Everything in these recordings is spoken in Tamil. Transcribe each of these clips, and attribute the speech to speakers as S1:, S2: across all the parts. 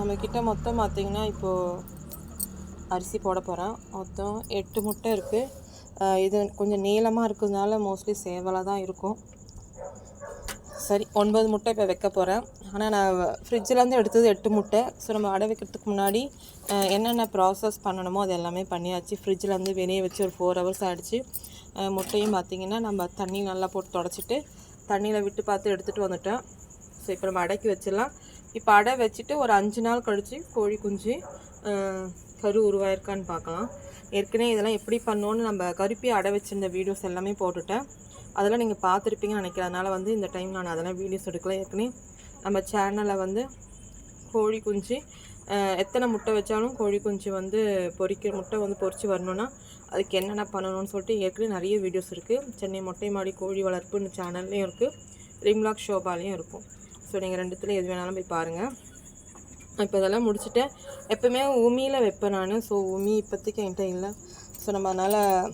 S1: நம்மக்கிட்ட மொத்தம் பார்த்திங்கன்னா இப்போது அரிசி போட போகிறேன் மொத்தம் எட்டு முட்டை இருக்குது இது கொஞ்சம் நீளமாக இருக்கிறதுனால மோஸ்ட்லி சேவலாக தான் இருக்கும். சரி ஒன்பது முட்டை இப்போ வைக்க போகிறேன் ஆனால் நான் ஃப்ரிட்ஜிலேருந்து எடுத்தது எட்டு முட்டை. ஸோ நம்ம அடை வைக்கிறதுக்கு முன்னாடி என்னென்ன ப்ராசஸ் பண்ணணுமோ அது எல்லாமே பண்ணியாச்சு. ஃப்ரிட்ஜிலேருந்து வெளியே வச்சு ஒரு ஃபோர் ஹவர்ஸ் ஆகிடுச்சு முட்டையும் பார்த்திங்கன்னா நம்ம தண்ணி நல்லா போட்டு தொடச்சிட்டு தண்ணியில் விட்டு பார்த்து எடுத்துகிட்டு வந்துட்டேன் ஸோ இப்போ நம்ம அடைக்கி வச்சிடலாம். இப்போ அடை வச்சுட்டு ஒரு அஞ்சு நாள் கழித்து கோழி குஞ்சு கரு உருவாயிருக்கான்னு பார்க்கலாம். ஏற்கனவே இதெல்லாம் எப்படி பண்ணோன்னு நம்ம கருப்பி அடை வச்சுருந்த வீடியோஸ் எல்லாமே போட்டுட்டேன். அதெல்லாம் நீங்கள் பார்த்துருப்பீங்கன்னு நினைக்கிறேன். அதனால் வந்து இந்த டைம் நான் அதெல்லாம் வீடியோஸ் எடுக்கல. ஏற்கனவே நம்ம சேனலில் வந்து கோழி குஞ்சு எத்தனை முட்டை வச்சாலும் கோழி குஞ்சு வந்து பொறிக்கிற முட்டை வந்து பொறிச்சு வரணும்னா அதுக்கு என்னென்ன பண்ணணும்னு சொல்லிட்டு ஏற்கனவே நிறைய வீடியோஸ் இருக்குது சென்னை மொட்டை மாடி கோழி வளர்ப்புன்னு சேனல்லையும் இருக்குது ரிம்லாக் ஷோபாலையும் இருக்கும். ஸோ நீங்கள் ரெண்டுத்துல எது வேணாலும் போய் பாருங்கள் இப்போ இதெல்லாம் முடிச்சுட்டேன் எப்போவுமே உமியில் வைப்பேன் நான். ஸோ உமி இப்போதைக்கு என்கிட்ட இல்லை. ஸோ நம்ம அதனால்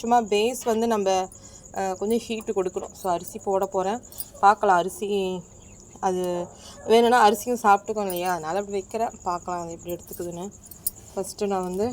S1: சும்மா பேஸ் வந்து நம்ம கொஞ்சம் ஹீட்டு கொடுக்கணும். ஸோ அரிசி போட போகிறேன் பார்க்கலாம் அரிசி அது வேணும்னா அரிசியும் சாப்பிட்டுக்கோம் இல்லையா? அதனால் அப்படி வைக்கிறேன். பார்க்கலாம் அது எப்படி எடுத்துக்குதுன்னு. ஃபஸ்ட்டு நான் வந்து